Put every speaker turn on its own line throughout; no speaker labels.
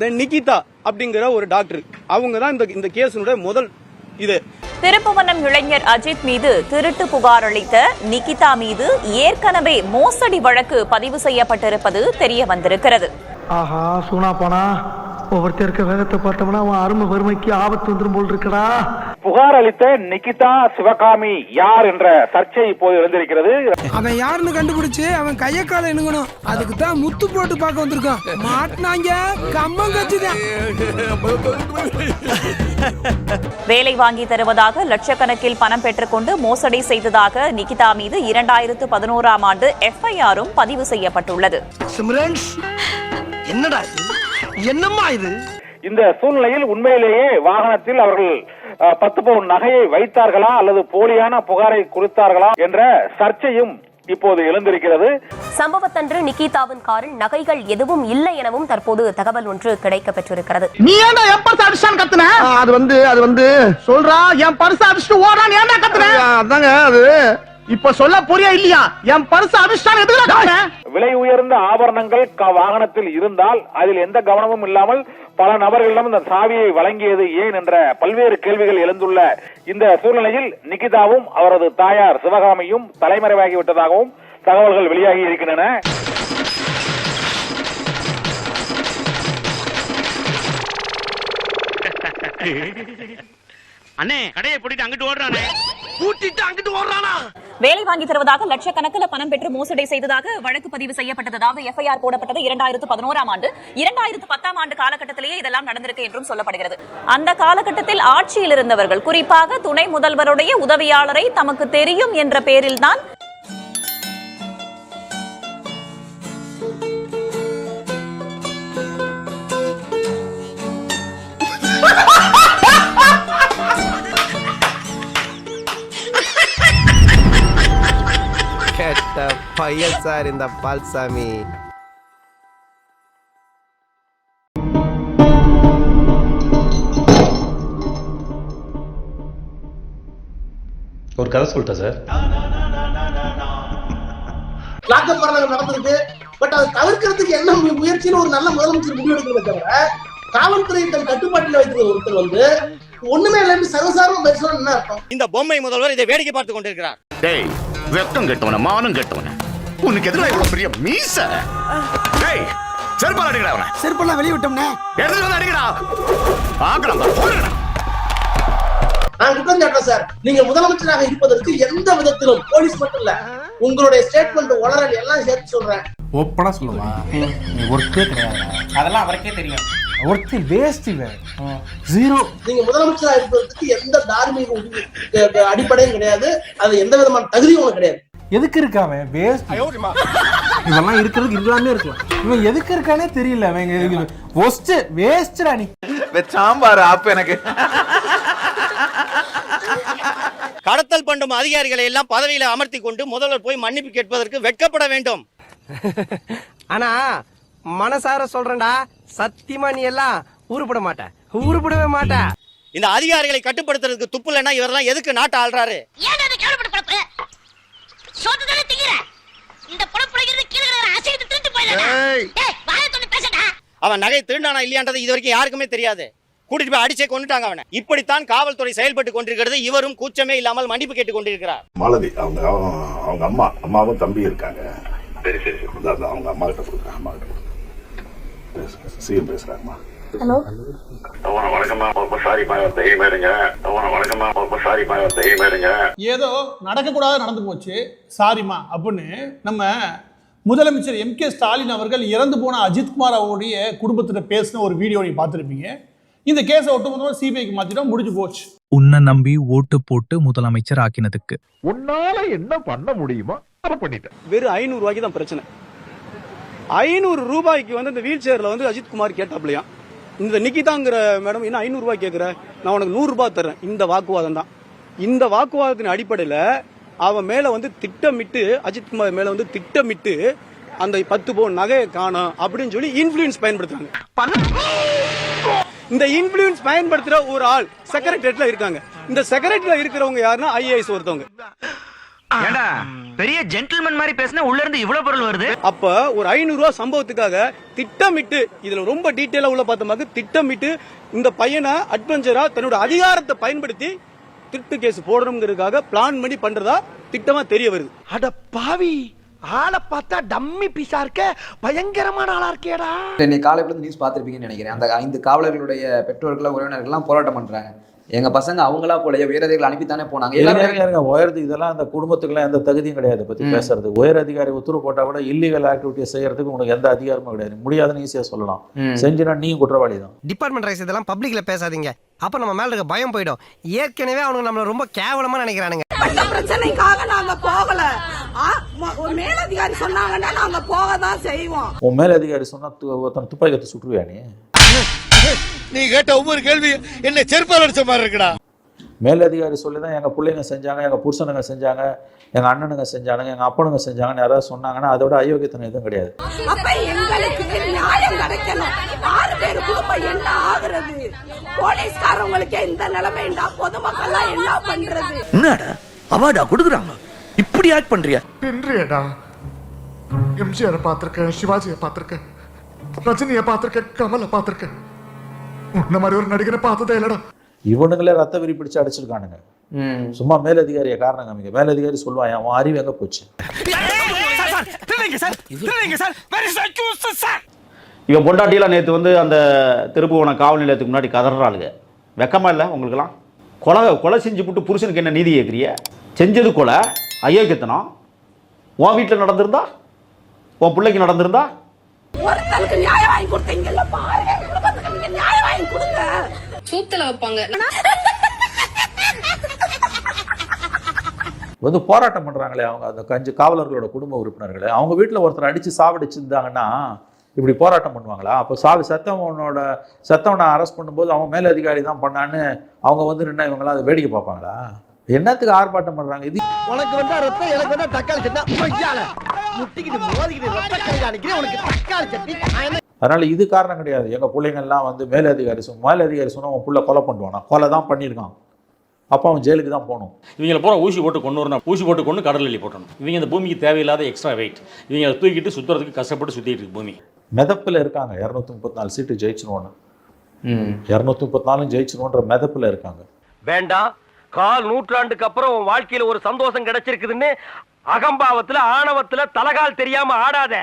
தென் நிகிதா அப்படிங்கிற ஒரு டாக்டர் அவங்க தான் இந்த இந்த கேஸினுடைய முதல் இது.
திருப்புவனம் இளைஞர் அஜித் மீது திருட்டு புகார் அளித்த நிகிதா மீது ஏற்கனவே மோசடி வழக்கு பதிவு செய்யப்பட்டிருப்பது தெரிய வந்திருக்கிறது.
ஆஹா சூனா போனா. ஒவ்வொருத்தர் இருக்க வேகத்தை பார்த்தோம்னா அவன் அருமை வறுமைக்கு ஆபத்து வந்துரும் போல் இருக்கடா.
புகார் அளித்த நிகிதா சிவகாமி யார் என்ற சர்ச்சை இப்போது எழுந்திருக்கிறது.
அவன் யாருன்னு கண்டுபிடிச்சு அவன் கைய கால இணுங்கணும். அதுக்கு தான் முத்து போட்டு பார்க்க வந்திருக்கான். மாட்டினாங்க கம்மம் கச்சுதான்
வேலை வாங்கி தருவதாக லட்சக்கணக்கில் பணம் பெற்றுக்கொண்டு மோசடி செய்ததாக நிகிதா மீது இரண்டாயிரத்து பதினோராம் ஆண்டு எஃப்ஐஆரும் பதிவு செய்யப்பட்டுள்ளது.
சிம்ரன்ஸ் என்னடா இது? என்னம்மா இது?
இந்த சூழ்நிலையில் உண்மையிலேயே வாகனத்தில் அவர்கள் பத்து பவுன் நகையை வைத்தார்களா அல்லது போலியான புகாரை கொடுத்தார்களா என்ற சர்ச்சையும் இப்போது எழுந்திருக்கிறது.
சம்பவத்தன்று நிகிதாவின் காரில் நகைகள் எதுவும் இல்லை எனவும் தற்போது தகவல் ஒன்று கிடைக்கப் பெற்றிருக்கிறது
நீ ஏன்டா என் பர்ஸ் அடிச்சான் கத்துன? அது வந்து அது வந்து சொல்றா என் பர்ஸ் அடிச்சுட்டு ஓடான் ஏன்டா கத்துன? அதாங்க அது இப்ப சொல்ல புரியா இல்லையா? என் எதுக்குடா கத்துன
விலை உயர்ந்த ஆபரணங்கள் க- வாகனத்தில் இருந்தால் அதில் எந்த கவனமும் இல்லாமல் பல நபர்களிடம் இந்த சாவியை வழங்கியது ஏன் என்ற பல்வேறு கேள்விகள் எழுந்துள்ள இந்த சூழ்நிலையில் நிகிதாவும் அவரது தாயார் சிவகாமியும் தலைமறைவாகிவிட்டதாகவும் தகவல்கள் வெளியாகி இருக்கின்றன.
அண்ணே கடையை போட்டுட்டு அங்கிட்டு ஓடுறானே.
கூட்டிட்டு அங்கிட்டு ஓடுறானா?
வேலை வாங்கி தருவதாக லட்சக்கணக்கில் பணம் பெற்று மோசடி செய்ததாக வழக்கு பதிவு செய்யப்பட்டது அதாவது எஃப்ஐஆர் போடப்பட்டது இரண்டாயிரத்து பதினோராம் ஆண்டு. இரண்டாயிரத்து பத்தாம் ஆண்டு காலகட்டத்திலேயே இதெல்லாம் நடந்திருக்கு என்றும் சொல்லப்படுகிறது. அந்த காலகட்டத்தில் ஆட்சியில் இருந்தவர்கள் குறிப்பாக துணை முதல்வருடைய உதவியாளரை தமக்கு தெரியும் என்ற பேரில்தான்
கெட்ட பையன் சார் இந்த பால்சாமி.
ஒரு கதை சொல்லிட்டேன் சார்.
லாக்கப் மரணம் நடந்திருக்கு பட் அதை தவிர்க்கிறதுக்கு என்ன முயற்சின்னு ஒரு நல்ல முதலமைச்சர் முடிவெடுக்கிறத தவிர காவல்துறை தன் கட்டுப்பாட்டில் வைக்கிற ஒருத்தர் வந்து ஒண்ணுமே இல்லைன்னு சர்வசாரம் பேசணும் என்ன அர்த்தம்?
இந்த பொம்மை முதல்வர் இதை வேடிக்கை பார்த்து கொண்டிருக்கிறார்.
டேய் வெக்கம் கெட்டவன மானம் கெட்டவன. உனக்கு எதிராக இவ்வளவு பெரிய மீச? டேய் செருப்பால் அடிக்கடா அவனை.
செருப்பெல்லாம் வெளியே விட்டோம்னே
எடுத்து வந்து அடிக்கடா? பாரு, போடுங்கடா.
நான் குற்றம் சாட்டுறேன் சார் நீங்க முதலமைச்சராக இருப்பதற்கு எந்த விதத்திலும் போலீஸ் மட்டும் இல்ல உங்களுடைய ஸ்டேட்மெண்ட் உளறல் எல்லாம் சேர்த்து சொல்றேன்.
ஒப்படா சொல்லுவா நீ ஒர்க்கே கிடையாது.
அதெல்லாம் அவருக்கே தெரியும்.
ஒர்க்கு வேஸ்ட் இவன் ஜீரோ
நீங்க முதலமைச்சராக இருப்பதற்கு எந்த தார்மீக அடிப்படையும் கிடையாது. அது எந்த விதமான தகுதியும் கிடையாது.
எதுக்கு இருக்கான் வேஸ்ட் இவெல்லாம் இருக்கிறதுக்கு இல்லாமே இருக்கலாம். இவன் எதுக்கு இருக்கானே தெரியல அவன். ஒஸ்ட் வேஸ்டா நீ.
சாம்பார் ஆப்பு எனக்கு.
கடத்தல் பண்ணும் அதிகாரிகளை எல்லாம் பதவியில அமர்த்தி கொண்டு முதல்வர் போய் மன்னிப்பு கேட்பதற்கு வெட்கப்பட வேண்டும்.
ஆனா மனசார சொல்றேன்டா. சத்தியமா நீ எல்லாம் உருப்பட மாட்ட. உருப்படவே மாட்ட.
இந்த அதிகாரிகளை கட்டுப்படுத்துறதுக்கு துப்பு இல்லைன்னா இவரெல்லாம் எதுக்கு நாட்டை ஆள்றாரு? அவன் நகை திருடானா இல்லையான்றது இது வரைக்கும் யாருக்குமே தெரியாது. கூட்டிட்டு போய் அடிச்சே கொண்டுட்டாங்க அவனை. இப்படித்தான் காவல்துறை செயல்பட்டு கொண்டிருக்கிறது. இவரும் கூச்சமே இல்லாமல் மன்னிப்பு கேட்டுக் கொண்டிருக்கிறார்.
மாலதி அவங்க அவங்க- அம்மா அம்மாவும் தம்பி இருக்காங்க. சரி சரி சரி. அவங்க அம்மா கிட்ட கொடுக்குறேன் அம்மா கிட்ட கொடுக்குறேன். சிஎம் பேசுறாங்கம்மா
ஹலோ?
ஏதோ நடக்கக்கூடாது நடந்து போச்சு. சாரிம்மா அப்படின்னு நம்ம முதலமைச்சர் எம் கே ஸ்டாலின் அவர்கள் இறந்து போன அஜித்குமார் அவருடைய குடும்பத்திட்ட பேசின ஒரு வீடியோ நீங்க பார்த்துருப்பீங்க. இந்த கேஸை ஒட்டுமொத்தமாக சிபிஐக்கு மாத்திட்டோம் முடிஞ்சு போச்சு.
உன்னை நம்பி ஓட்டு போட்டு முதலமைச்சர் ஆக்கினதுக்கு.
உன்னால என்ன பண்ண முடியுமோ அதை பண்ணிட்டேன்.
வெறும் ஐநூறு ரூபாய்க்கு தான் பிரச்சனை. ஐநூறு ரூபாய்க்கு வந்து இந்த வீல் சேர்ல வந்து அஜித் குமார் கேட்டாப்லையா? இந்த நிக்கிதாங்கிற மேடம் என்ன ஐநூறு ரூபாய் கேட்குற நான் உனக்கு நூறு ரூபாய் தர்றேன். இந்த வாக்குவாதம் தான். இந்த வாக்குவாதத்தின் அடிப்படையில் அவன் மேல வந்து திட்டமிட்டு அஜித் குமார் மேல வந்து திட்டமிட்டு அந்த பத்து பவுன் நகையை காணும் அப்படின்னு சொல்லி இன்ஃபுளுன்ஸ் பயன்படுத்துறாங்க. இந்த இன்ஃபுளுன்ஸ் பயன்படுத்துற ஒரு ஆள் செக்ரட்டரியட்ல இருக்காங்க. இந்த செக்ரட்டரியில இருக்கிறவங்க யாருன்னா ஐஏஎஸ் ஒருத்தவங்க.
ஏண்டா பெரிய ஜென்டில்மேன் மாதிரி பேசினா உள்ள இருந்து இவ்வளவு பொருள் வருது?
அப்ப ஒரு ஐநூறு ரூபாய் சம்பவத்துக்காக திட்டமிட்டு இதுல ரொம்ப டீட்டெயிலா உள்ள பார்த்தோமாக்கு திட்டமிட்டு இந்த பையனை அட்வென்ச்சரா தன்னோட அதிகாரத்தை பயன்படுத்தி திருட்டு கேஸ் போடணுங்கிறதுக்காக பிளான் பண்ணி பண்றதா திட்டமா தெரிய வருது.
அட பாவி ஆளை பார்த்தா டம்மி பீஸா இருக்க பயங்கரமான ஆளா இருக்கேடா.
இன்னைக்கு காலையில நியூஸ் பார்த்திருப்பீங்கன்னு நினைக்கிறேன். அந்த ஐந்து காவலர்களுடைய பெற்றோர்கள் உறவினர்கள்லாம் போராட்டம் பண்றாங்க. எங்க பசங்க அவங்களா போலயே உயரதிகளை அனுப்பித்தானே போனாங்க. எல்லாமே
உயர்ந்து இதெல்லாம் அந்த குடும்பத்துக்குலாம் எந்த தகுதியும் கிடையாது பத்தி. பேசுறது. உயர் அதிகாரி உத்தரவு போட்டா கூட இல்லீகல் ஆக்டிவிட்டியை செய்யறதுக்கு உனக்கு எந்த அதிகாரமும் கிடையாது. முடியாதுன்னு ஈஸியா சொல்லலாம். செஞ்சுனா நீயும் குற்றவாளி தான்.
டிபார்ட்மெண்ட் ரைஸ் இதெல்லாம் பப்ளிக்ல பேசாதீங்க. அப்ப நம்ம மேல இருக்க பயம் போயிடும். ஏற்கனவே அவனுங்க நம்மள ரொம்ப கேவலமா நினைக்கிறானுங்க.
பிரச்சனைக்காக நாங்க போகல. ஒரு மேலதிகாரி சொன்னாங்கன்னா நாங்க போக தான் செய்வோம்.
உன் மேல அதிகாரி சொன்னா ஒருத்தன் துப்பாக்கி எடுத்து சுட்டுருவியா நீ?
நீ கேட்ட ஒவ்வொரு கேள்வி என்ன செருப்பால் அடிச்ச மாதிரி இருக்குடா.
மேல் அதிகாரி சொல்லி தான் எங்க பிள்ளைங்க செஞ்சாங்க எங்க புருஷனுங்க செஞ்சாங்க எங்க அண்ணனுங்க செஞ்சானுங்க எங்க அப்பனுங்க செஞ்சாங்கன்னு யாராவது சொன்னாங்கன்னா அதோட அயோக்கியத்தனம் எதுவும் கிடையாது.
அப்ப எங்களுக்கு நியாயம் கிடைக்கணும். ஆறு பேர் குடும்பம் என்ன ஆகுறது? போலீஸ்காரவங்களுக்கே இந்த நிலைமைண்டா பொதுமக்கள்லாம் என்ன பண்றது?
என்னடா? அவார்டா கொடுக்குறாங்க. இப்படி ஆக்ட் பண்றியா?
பின்றியடா எம்ஜிஆரை பார்த்திருக்கேன் சிவாஜியை பார்த்திருக்கேன் ரஜினியை பார்த்திருக்கேன் கமலை பார்த்திருக்கேன். உன்ன மாதிரி ஒரு நடிகரை பார்த்ததே இல்லடா.
இவனுங்களே ரத்த வெறி பிடிச்சு அடிச்சிருக்கானுங்க.
ம்.
சும்மா மேலதிகாரியை காரணம் காமிக்க மேலதிகாரி சொல்லுவான் அவன் அறிவு எங்க போச்சு?
இவன் பொண்டாட்டியெல்லாம் நேற்று வந்து அந்த திருப்புவனம் காவல் நிலையத்துக்கு முன்னாடி கதறாளுங்க. வெக்கமா இல்லை உங்களுக்கெல்லாம்? கொலை கொலை செஞ்சு போட்டு புருஷனுக்கு என்ன நீதி கேட்குறிய செஞ்சது கொலை அயோக்கியத்தனம் உன் வீட்டில் நடந்திருந்தா? உன் பிள்ளைக்கு நடந்திருந்தா?
ஒருத்தருக்கு நியாயம் வாங்கி கொடுத்தீங்கல்ல பாருங்க குடும்பத்துக்கு நீங்க நியாயம் வாங்கி கொடுங்க.
சூத்துல வைப்பாங்க.
வந்து போராட்டம் பண்றாங்களே அவங்க அந்த கஞ்சி காவலர்களோட குடும்ப உறுப்பினர்களே. அவங்க வீட்டில் ஒருத்தர் அடிச்சு சாவடிச்சிருந்தாங்கன்னா இப்படி போராட்டம் பண்ணுவாங்களா? அப்போ சாவி செத்தவனோட செத்தவனை அரெஸ்ட் பண்ணும்போது அவன் மேலதிகாரி தான் பண்ணான்னு அவங்க வந்து நின்று இவங்களாம் அதை வேடிக்கை பார்ப்பாங்களா? என்னத்துக்கு ஆர்ப்பாட்டம் பண்றாங்க? இது
உனக்கு வந்தா ரத்தம் எனக்கு வந்தா தக்காளி சட்னி. முட்டிக்கிட்டு மோதிக்கிட்டு ரத்த கை அடிக்கிறேன் உனக்கு தக்காளி சட்னி.
அதனால இது காரணம் கிடையாது. எங்க பிள்ளைங்கள்லாம் வந்து மேலதிகாரி சொன்ன மேலதிகாரி சொன்னா அவன் புள்ள கொலை பண்ணுவானா கொலை தான் பண்ணியிருக்கான் அப்போ அவன் ஜெயிலுக்கு தான் போகணும்.
இவங்கள பூரா ஊசி போட்டு கொண்டு வரணும். ஊசி போட்டு கொண்டு கடல் அள்ளி போட்டணும். இவங்க இந்த பூமிக்கு தேவையில்லாத எக்ஸ்ட்ரா வெயிட் இவங்க அதை தூக்கிட்டு சுத்துறதுக்கு கஷ்டப்பட்டு சுத்திட்டு இருக்கு பூமி.
மெதப்பில் இருக்காங்க. இரநூத்தி முப்பத்தி நாலு சீட்டு ஜெயிச்சிருவோன்னு. இரநூத்தி முப்பத்தி நாலும் ஜெயிச்சிருவோன்ற மெதப்பில் இருக்காங்க.
வேண்டாம். கால் நூற்றாண்டுக்கு அப்புறம் உன் வாழ்க்கையில ஒரு சந்தோஷம் கிடைச்சிருக்குதுன்னு அகம்பாவத்துல ஆணவத்துல தலகால் தெரியாம ஆடாத.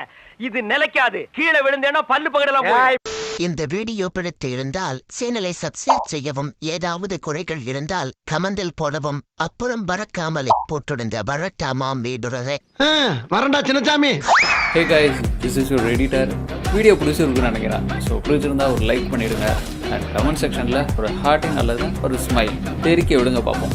இது நிலைக்காது. கீழே விழுந்தேன்னா பல்லு பகடலாம்
இந்த வீடியோ பிடித்து இருந்தால் சேனலை சப்ஸ்கிரைப் செய்யவும் ஏதாவது குறைகள் இருந்தால் கமெண்டில் போடவும் அப்புறம் பறக்காமலே போட்டிருந்த வரட்டாமாம் வீடுறதை
வரண்டா Chinnasamy
hey guys this is your editor video பிடிச்சிருக்குன்னு நினைக்கிறேன். ஸோ பிடிச்சிருந்தா ஒரு லைக் பண்ணிடுங்க. அண்ட் கமெண்ட் செக்ஷனில் ஒரு ஹார்ட்டிங் அல்லது ஒரு ஸ்மைல் தெரிக்க விடுங்க பார்ப்போம்.